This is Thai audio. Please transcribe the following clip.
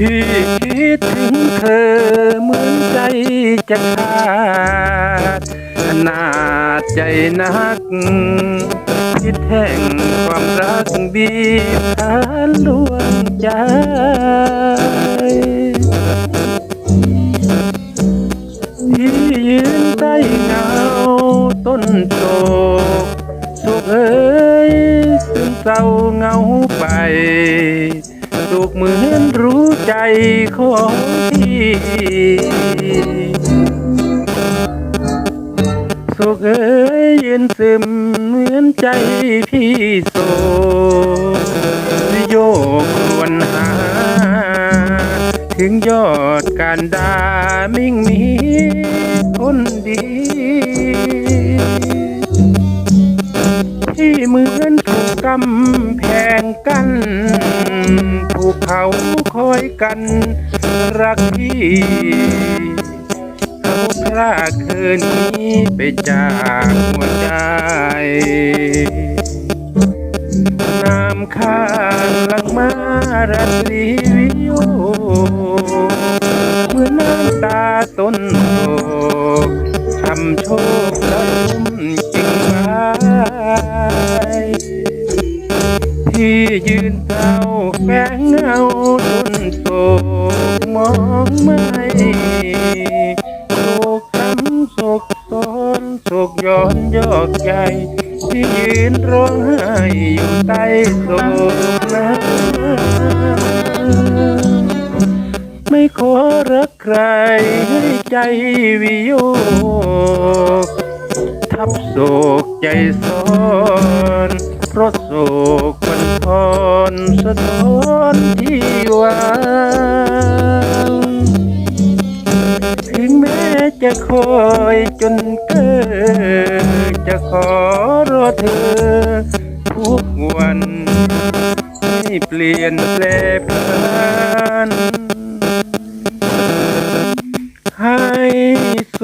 พี่คิดถึงเธอเหมือนใจจะขาดขนาดใจนัก คิดแห่งความรักบีบคั้นดวงใจที่ยืนใต้เงาต้นโศกสุขเอ้ยซึมเศร้าเงาไป สุขเหมือนรู้ใจของพี่สุขเอ้ยยืนซึมเหมือนใจพี่โศโยกควนหา ถึงยอดการดามิ่งมีคนดี ที่เหมือน กำแพงกันถูเขาคอยกัน รักพี่เขาพรากคืนนี้ไปจากหัวใจน้ำข้างหลังมาราตรีวิโยเมื่อน้ำตาต้นโศกช้ำโชคและทุ่มจริงไว้ ที่ยืนเศร้าแฝงเงาต้นโศกมองไม่โศกช้ำโศกซ้อนโศกย้อนยอกใจ ที่ยืนร้องไห้อยู่ใต้โศกนั้นไม่ขอรักใครให้ใจวิโยกทับโศกใจซ้อนเพราะโศก จะคอยจนเกิดจะขอรอเธอ ทุกวันไม่เปลี่ยนแปลพลันให้โซ